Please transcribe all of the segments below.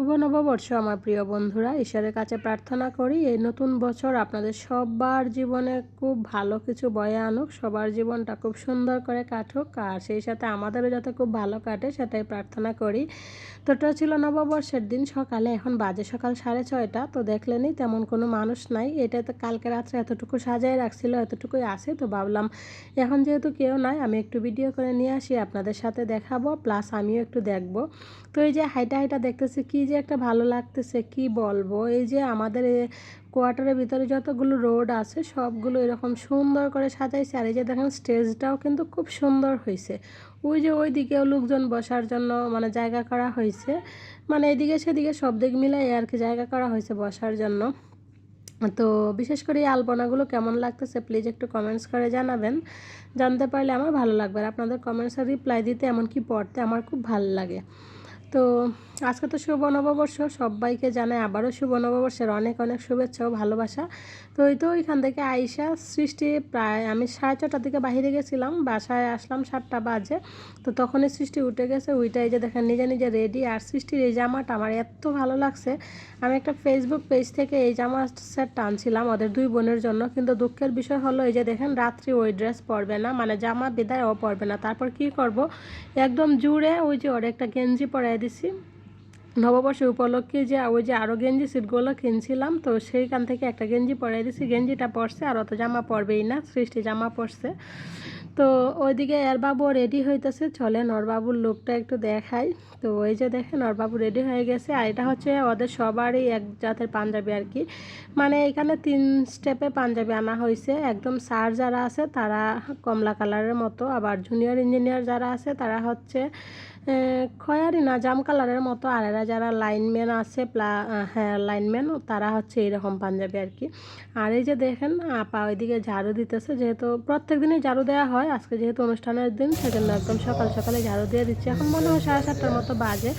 শুভ নববর্ষ, আমার প্রিয় বন্ধুরা। ঈশ্বরের কাছে প্রার্থনা করি, এই নতুন বছর আপনাদের সবার জীবনে খুব ভালো কিছু বয়ে আনুক, সবার জীবনটা খুব সুন্দর করে কাটুক, আর সেই সাথে আমাদেরও যাতে খুব ভালো কাটে, সেটাই প্রার্থনা করি। তো এটা ছিল নববর্ষের দিন সকালে, এখন বাজে সকাল সাড়ে ছয়টা, তো দেখলেনি তেমন কোনো মানুষ নাই। এটা তো কালকে রাত্রে এতটুকু সাজায় রাখছিল, এতটুকুই আছে, তো ভাবলাম এখন যেহেতু কেউ নাই, আমি একটু ভিডিও করে নিয়ে আসি, আপনাদের সাথে দেখাবো, প্লাস আমিও একটু দেখব। তো এই যে হাইটা হাইটা দেখতেছি, কি যে একটা ভালো লাগতেছে কি বলব? এই যে আমাদের কোয়ার্টারের ভিতরে যতগুলো রোড আছে, সবগুলো এরকম সুন্দর করে সাজাইছে। আর এই যে দেখেন, স্টেজটাও কিন্তু খুব সুন্দর হয়েছে ওই যে ওই দিকেও লোকজন বসার জন্য মানে জায়গা করা হয়েছে মানে এদিকে সেদিকে সব দিক মিলাই আর কি জায়গা করা হয়েছে বসার জন্য। তো বিশেষ করে এই আলপনাগুলো কেমন লাগতেছে প্লিজ একটু কমেন্টস করে জানাবেন। জানতে পারলে আমার ভালো লাগবে। আর আপনাদের কমেন্টসের রিপ্লাই দিতে এমনকি পড়তে আমার খুব ভালো লাগে। তো আজকে তো শুভ নববর্ষ, সবাইকে জানাই আবারও শুভ নববর্ষের অনেক অনেক শুভেচ্ছা ও ভালোবাসা। তো ওই তো ওইখান থেকে আইসা সৃষ্টি প্রায়, আমি সাড়ে ছটার দিকে বাহিরে গেছিলাম, বাসায় আসলাম সাতটা বাজে, তো তখনই সৃষ্টি উঠে গেছে ওইটাই যে দেখেন নিজে নিজে রেডি আর সৃষ্টির এই জামাটা আমার এত ভালো লাগছে। আমি একটা ফেসবুক পেজ থেকে এই জামা সেট টানছিলাম ওদের দুই বোনের জন্য, কিন্তু দুঃখের বিষয় হলো এই যে দেখেন রাত্রি ওই ড্রেস পরবে না মানে জামা বিদায় ও পরবে না, তারপর কি করব? একদম জুড়ে ওই যে ওর একটা গেঞ্জি পরাই দিছি। নববর্ষ উপলক্ষে যে ওই যে আরও গেঞ্জি সিটগুলো কিনছিলাম, তো সেইখান থেকে একটা গেঞ্জি পরাই দিছি। গেঞ্জিটা পরছে আর অত জামা পরবেই না, সৃষ্টি জামা পরছে। তো ওইদিকে এর বাবু রেডি হইতেছে চলে নরবাবুর লুকটা একটু দেখাই। তো ওই যে দেখে নরবাবু রেডি হয়ে গেছে, আর এটা হচ্ছে ওদের সবারই এক জাতের পাঞ্জাবি আর কি। মানে এখানে তিন স্টেপে পাঞ্জাবি আনা হয়েছে একদম স্যার যারা আছে, তারা কমলা কালারের মতো, আবার জুনিয়র ইঞ্জিনিয়ার যারা আছে, তারা হচ্ছে খয়ারি না, জাম কালারের মতো। আর এরা যারা লাইনম্যান আছে প্লা হ্যাঁ লাইনম্যান তারা হচ্ছে এইরকম পাঞ্জাবি আর কি। আর এই যে দেখেন, আপা ওইদিকে ঝাড়ু দিতেছে, যেহেতু প্রত্যেক দিনই ঝাড়ু দেওয়া হয় আজকে যেহেতু অনুষ্ঠানের দিন, সেজন্য একদম সকাল সকালে ঝাড়ু দিয়ে দিচ্ছে। এখন মনে হয় সাড়ে সাতটার মতো বাজে।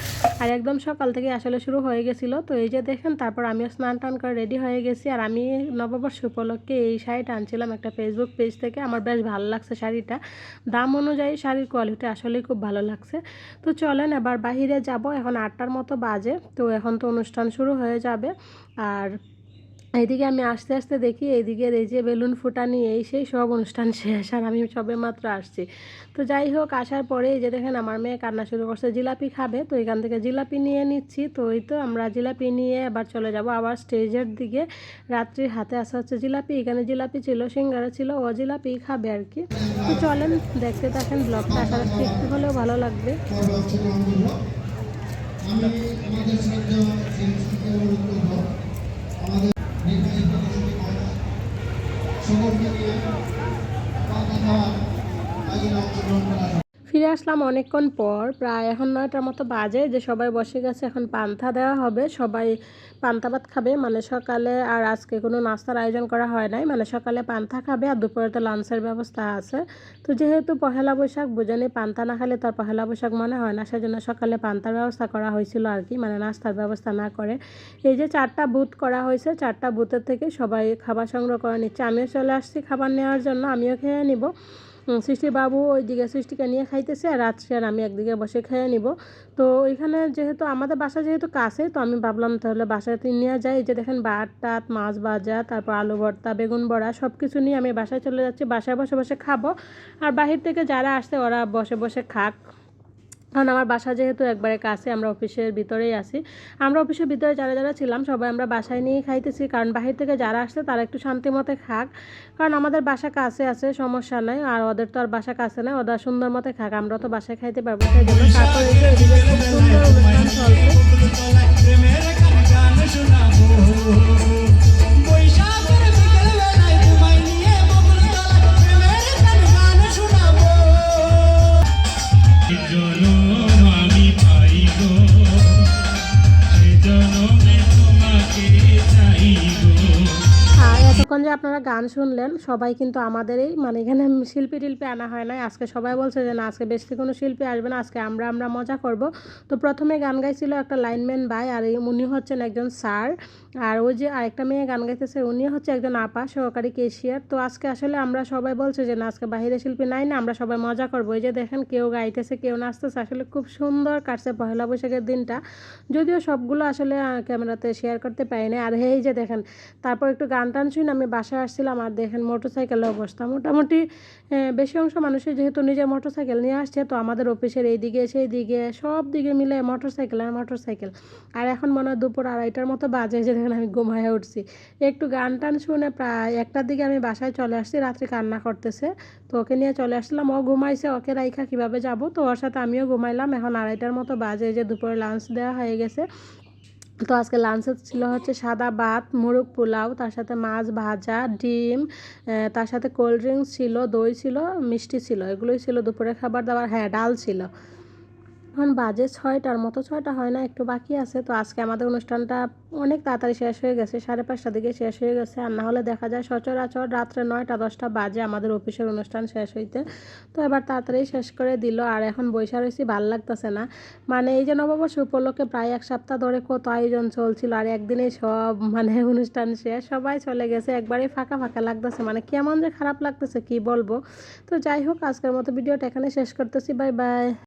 আর একদম সকাল থেকে আসলে শুরু হয়ে গেছিল। তো এই যে দেখেন, তারপর আমিও স্নান টান করে রেডি হয়ে গেছি। আর আমি নববর্ষ উপলক্ষে এই শাড়িটা আনছিলাম একটা ফেসবুক পেজ থেকে। আমার বেশ ভালো লাগছে শাড়িটা। দাম অনুযায়ী শাড়ির কোয়ালিটি আসলেই খুব ভালো লাগছে। তো চলেন এবার বাহিরে যাব। এখন আটটার মতো বাজে। তো এখন তো অনুষ্ঠান শুরু হয়ে যাবে। আর এইদিকে আমি আস্তে আস্তে দেখি এইদিকে এই যে বেলুন ফুটানি, এই সেই সব অনুষ্ঠান শেষ আর আমি সবে মাত্র আসছি। তো যাই হোক, আসার পরে এই যে দেখেন আমার মেয়ে কান্না শুরু করছে, জিলাপি খাবে, তো এখান থেকে জিলাপি নিয়ে নিচ্ছি। তো ওই তো আমরা জিলাপি নিয়ে এবার চলে যাব আবার স্টেজের দিকে। রাত্রির হাতে আসা হচ্ছে জিলাপি, এখানে জিলাপি ছিল, সিঙ্গারা ছিল, ও জিলাপি খাবে আর কি। তো চলেন, দেখতে থাকেন ব্লগটা রাখছি একটু হলেও ভালো লাগবে। আমাদের নির্বাচিত সকলকে নিয়ে ফিরে আসলাম অনেকক্ষণ পর। প্রায় এখন নয়টার মতো বাজে যে সবাই বসে গেছে, এখন পান্থা দেওয়া হবে। সবাই পান্তা ভাত খাবে। মানে সকালে আর আজকে কোনো নাস্তার আয়োজন করা হয় নাই। মানে সকালে পান্থা খাবে আর দুপুরে তো লাঞ্চের ব্যবস্থা আছে। তো যেহেতু পহেলা বৈশাখ, বুঝেনি পান্তা না খেলে তার পহেলা বৈশাখ মনে হয় না। সেজন্য সকালে পান্তার ব্যবস্থা করা হয়েছিল আর কি। মানে নাস্তার ব্যবস্থা না করে। এই যে চারটা বুথ করা হয়েছে, চারটা বুথের থেকে সবাই খাবার সংগ্রহ করে নিচ্ছে। আমিও চলে আসছি খাবার নেওয়ার জন্য। আমিও খেয়ে নিব। সৃষ্টি বাবু ওইদিকে সৃষ্টিকে নিয়ে খাইতেছে, আর রাত্রি আর আমি একদিকে বসে খেয়ে নিব। তো ওইখানে যেহেতু আমাদের বাসা যেহেতু কাছে, তো আমি ভাবলাম তাহলে বাসাতে নিয়ে যাই। যে দেখেন বাট টাত, মাছ ভাজা, তারপর আলু ভর্তা, বেগুন বড়া সব কিছু নিয়ে আমি বাসায় চলে যাচ্ছি। বাসায় বসে বসে খাব। আর বাহির থেকে যারা আসছে ওরা বসে বসে খাক। কারণ আমার বাসা যেহেতু একবারে কাছে, আমরা অফিসের ভিতরেই আছি। আমরা অফিসের ভিতরে যারা যারা ছিলাম, সবাই আমরা বাসায় নিয়ে খাইতেছি। কারণ বাহির থেকে যারা আসছে, তারা একটু শান্তি মতে খাক। কারণ আমাদের বাসা কাছে আছে, সমস্যা নাই। আর ওদের তো আর বাসা কাছে নাই ওদের সুন্দর মতে খাক। আমরা তো বাসায় খাইতে পারব সেই জন্য তারপর এতক্ষণ যে আপনারা গান শুনলেন, সবাই কিন্তু আমাদেরই মানে এখানে শিল্পী টিল্পী আনা হয় না আজকে সবাই বলছে যে, না, আজকে বেশি কোনো শিল্পী আসবে না, আজকে আমরা আমরা মজা করব। তো প্রথমে গান গাইছিল একটা লাইনম্যান ভাই, আর উনি হচ্ছেন একজন স্যার। আর ওই যে আরেকটা মেয়ে গান গাইতেছে, উনি হচ্ছে একজন আপা, সহকারী কেশিয়ার। তো আজকে আসলে আমরা সবাই বলছে যে, না, আজকে বাহিরে শিল্পী নাই না, আমরা সবাই মজা করব। এই যে দেখেন, কেউ গাইতেছে, কেউ নাচতেছে, আসলে খুব সুন্দর কাটছে পয়লা বৈশাখের দিনটা। যদিও সবগুলো আসলে ক্যামেরাতে শেয়ার করতে পারি না আর এই যে দেখেন, তারপর একটু গান টান শুনে আমি বাসায় আসছিলাম আর দেখেন মোটরসাইকেলে অবস্থা। মোটামুটি বেশি অংশ মানুষের যেহেতু নিজের মোটরসাইকেল নিয়ে আসছে, তো আমাদের অফিসের এই দিকে সেই দিকে সব দিকে মিলে মোটরসাইকেল আর মোটরসাইকেল। আর এখন মনে হয় দুপুর আড়াইটার মতো বাজে, যে দেখেন আমি ঘুমায় উঠছি। একটু গান টান শুনে প্রায় একটার দিকে আমি বাসায় চলে আসছি, রাত্রে কান্না করতেছে। তো ওকে নিয়ে চলে আসলাম ও ঘুমাইছে, ওকে রাইখা কীভাবে যাব? তো ওর সাথে আমিও ঘুমাইলাম। এখন আড়াইটার মতো বাজে যে দুপুরে লাঞ্চ দেওয়া হয়ে গেছে। তো আজকে লাঞ্চে ছিল হচ্ছে সাদা ভাত, মুরগ পোলাও, তার সাথে মাছ ভাজা, ডিম তার সাথে কোল্ড ড্রিঙ্কস ছিল, দই ছিল, মিষ্টি ছিল, এগুলোই ছিল দুপুরের খাবার দাবার। হ্যাঁ ডাল ছিল। এখন বাজে ছয়টার মতো, ছয়টা হয় না, একটু বাকি আছে। তো আজকে আমাদের অনুষ্ঠানটা অনেক তাড়াতাড়ি শেষ হয়ে গেছে, সাড়ে পাঁচটার দিকে শেষ হয়ে গেছে। আর না হলে দেখা যায় সচরাচর রাত্রে নয়টা, দশটা বাজে আমাদের অফিসের অনুষ্ঠান শেষ হইতে। তো এবার তাড়াতাড়ি শেষ করে দিল। আর এখন বৈশা রয়েছি, ভালো লাগতেছে না। মানে এই যে নববর্ষ উপলক্ষে প্রায় এক সপ্তাহ ধরে কত আয়োজন চলছিল, আর একদিনে সব মানে অনুষ্ঠান শেষ, সবাই চলে গেছে। একবারেই ফাঁকা ফাঁকা লাগতেছে মানে কেমন যে খারাপ লাগতেছে, কি বলব? তো যাই হোক, আজকের মতো ভিডিওটা এখানে শেষ করতেছি। Bye bye.